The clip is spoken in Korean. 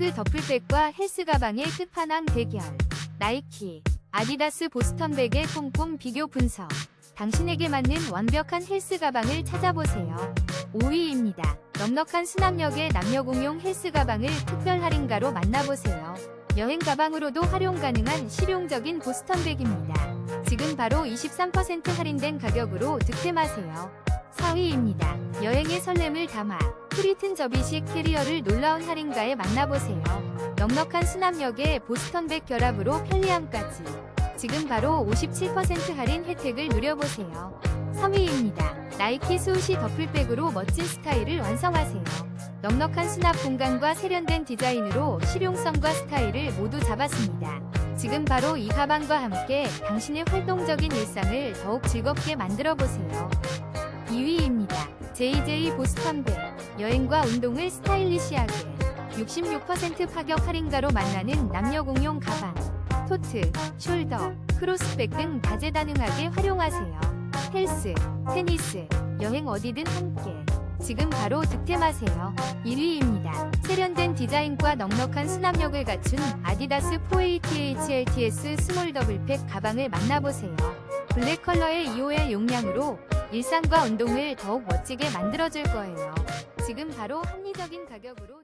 태그 더플백과 헬스 가방의 끝판왕 대결. 나이키, 아디다스 보스턴백의 꼼꼼 비교 분석. 당신에게 맞는 완벽한 헬스 가방을 찾아보세요. 5위입니다. 넉넉한 수납력의 남녀 공용 헬스 가방을 특별 할인가로 만나보세요. 여행 가방으로도 활용 가능한 실용적인 보스턴백입니다. 지금 바로 23% 할인된 가격으로 득템하세요. 4위입니다. 여행의 설렘을 담아 프리튼 접이식 캐리어를 놀라운 할인가에 만나보세요. 넉넉한 수납력의 보스턴백 결합으로 편리함까지. 지금 바로 57% 할인 혜택을 누려보세요. 3위입니다. 나이키 스우시 더플백으로 멋진 스타일을 완성하세요. 넉넉한 수납 공간과 세련된 디자인으로 실용성과 스타일을 모두 잡았습니다. 지금 바로 이 가방과 함께 당신의 활동적인 일상을 더욱 즐겁게 만들어 보세요. 2위입니다. JJ 보스턴백. 여행과 운동을 스타일리시하게. 66% 파격 할인가로 만나는 남녀 공용 가방. 토트, 숄더, 크로스백 등 다재다능하게 활용하세요. 헬스, 테니스, 여행 어디든 함께. 지금 바로 득템하세요. 1위입니다. 세련된 디자인과 넉넉한 수납력을 갖춘 아디다스 4ATHLTS 스몰 더블팩 가방을 만나보세요. 블랙 컬러의 2호의 용량으로 일상과 운동을 더욱 멋지게 만들어줄 거예요. 지금 바로 합리적인 가격으로